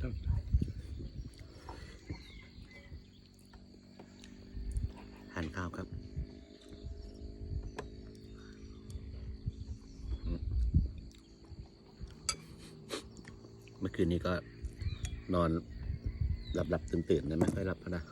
ต้นหั่นข้าวครับเมื่อคืนนี้ก็นอนหลับๆตื่นๆนะไม่ค่อยหลับนะ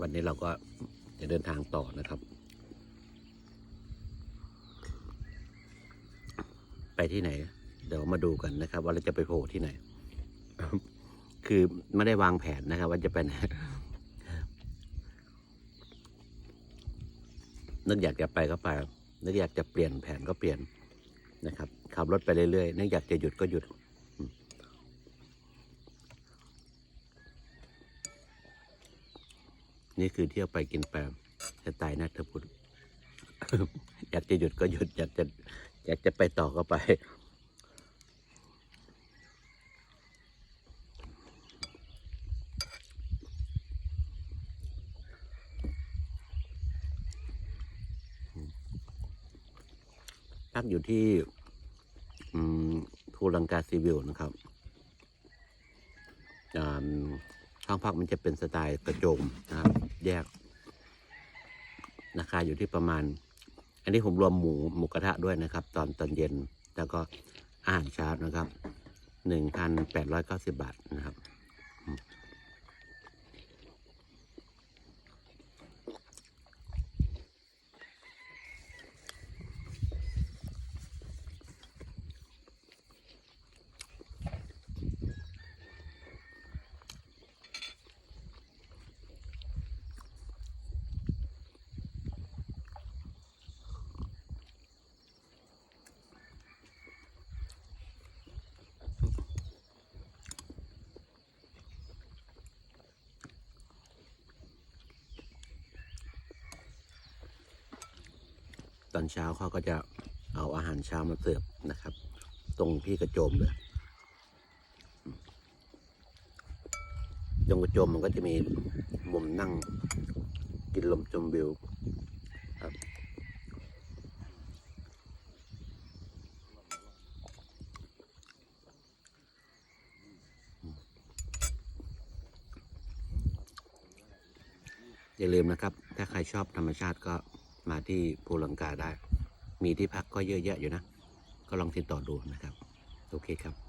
วันนี้เราก็จะเดินทางต่อนะครับ ไปที่ไหน เดี๋ยวมาดูกันนะครับ ว่าเราจะไปโผล่ที่ไหน คือไม่ได้วางแผนนะครับ ว่าจะไปไหนนึกอยากจะไปก็ไปนึกอยากจะเปลี่ยนแผนก็เปลี่ยนนะครับขับรถไปเรื่อยๆนึกอยากจะหยุดก็หยุด นี่คือเที่ยวไปกินไปมจะตายนัทพุทอยากจะหยุดก็หยุด อยากจะอยากจะไปต่อก็ไป พักอยู่ที่ทูลังกาซีวิลนะครับอ่าห้องพักมันจะเป็นสไตล์กระโจมนะครับ แยก ราคาอยู่ที่ประมาณ อันนี้ผมรวมหมูหมูกระทะด้วยนะครับ ตอนตอนเย็นแล้วก็อาหารเช้านะครับหนึ่งพันแปดร้อยเก้าสิบบาทนะครับ ตอนเช้าเขาก็จะเอาอาหารเช้ามาเสิร์ฟนะครับ ตรงที่กระโจมเลยตรงกระโจมมันก็จะมีมุมนั่งกินลมชมวิวครับอย่าลืมนะครับ ถ้าใครชอบธรรมชาติก็ มาที่ภูลังกาได้ มีที่พักก็เยอะแยะอยู่นะ ก็ลองติดต่อดูนะครับ โอเคครับ